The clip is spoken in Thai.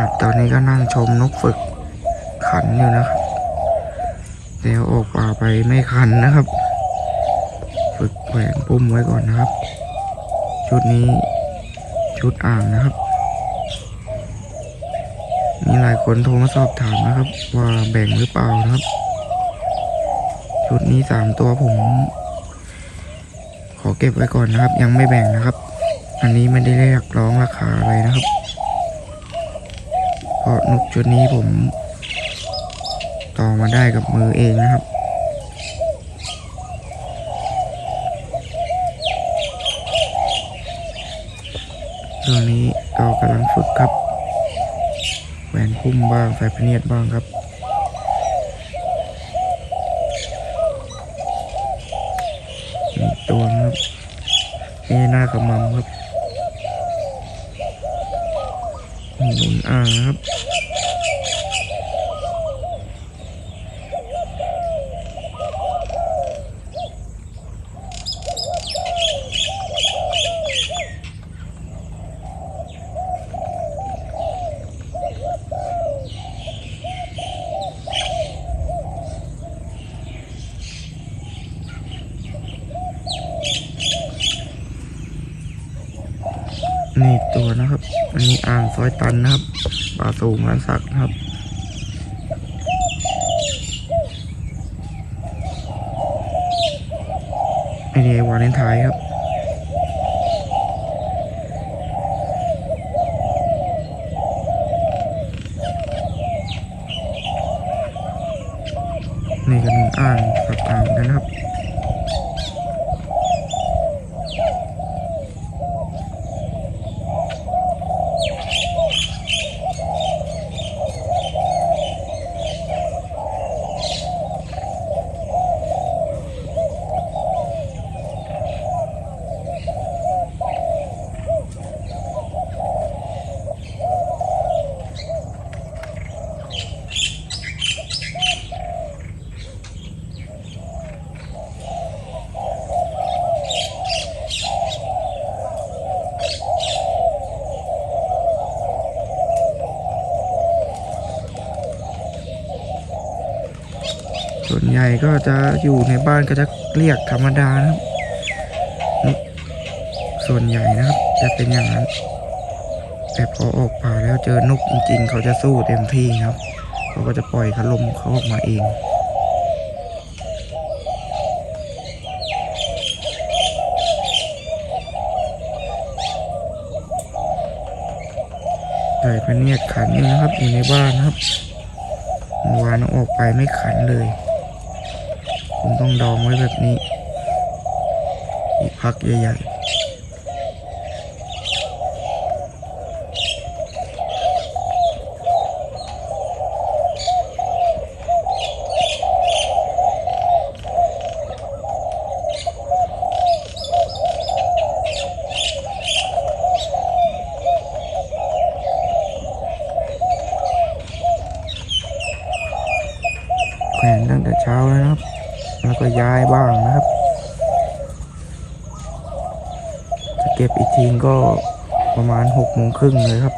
ครับ ตอนนี้ก็นั่งชมนกฝึกขันอยู่นะครับ เดี๋ยวออกป่าไปไม่ขันนะครับ ฝึกแหวนปุ่มไว้ก่อนนะครับ ชุดนี้ชุดอ่างนะครับ มีหลายคนโทรมาสอบถามนะครับ ว่าแบ่งหรือเปล่านะครับ ชุดนี้สามตัวผม ขอเก็บไว้ก่อนนะครับ ยังไม่แบ่งนะครับ อันนี้ไม่ได้เรียกร้องราคาอะไรนะครับ ราะนกชุดนี้ผมต่อมาได้กับมือเองนะครับช่วนี้ก็กำลังฝึกครับแหวนพุ่มบ้างสายพเนียดบ้างครับตัวนะครับนี่หน้ากระมังครับ หนุนอาครับ นี่ตัวนะครับ อันนี้อ่างซอยตันนะครับป่าสูงร้านสักนะครับไอเดียวาเลนไทน์ครับนี่ก็หนึ่งอ่างสักอ่างกันนะครับ ส่วนใหญ่ก็จะอยู่ในบ้านก็จะเรียกธรรมดานะครับนกส่วนใหญ่นะครับ จะเป็นอย่างนั้น แต่พอออกป่าแล้วเจอนกจริง ๆ เขาจะสู้เต็มที่ครับ เขาก็จะปล่อยคารมเขาออกมาเองใส่พะเนียดขันอยู่นะครับอยู่ในบ้านนะครับวานออกไปไม่ขันเลย ผมต้องดองไว้แบบนี้ อีกพักใหญ่ๆแขวนตั้งแต่เช้าแล้วครับ แล้วก็ย้ายบ้างนะครับ จะเก็บอีกทีก็ประมาณหกโมงครึ่งเลยครับ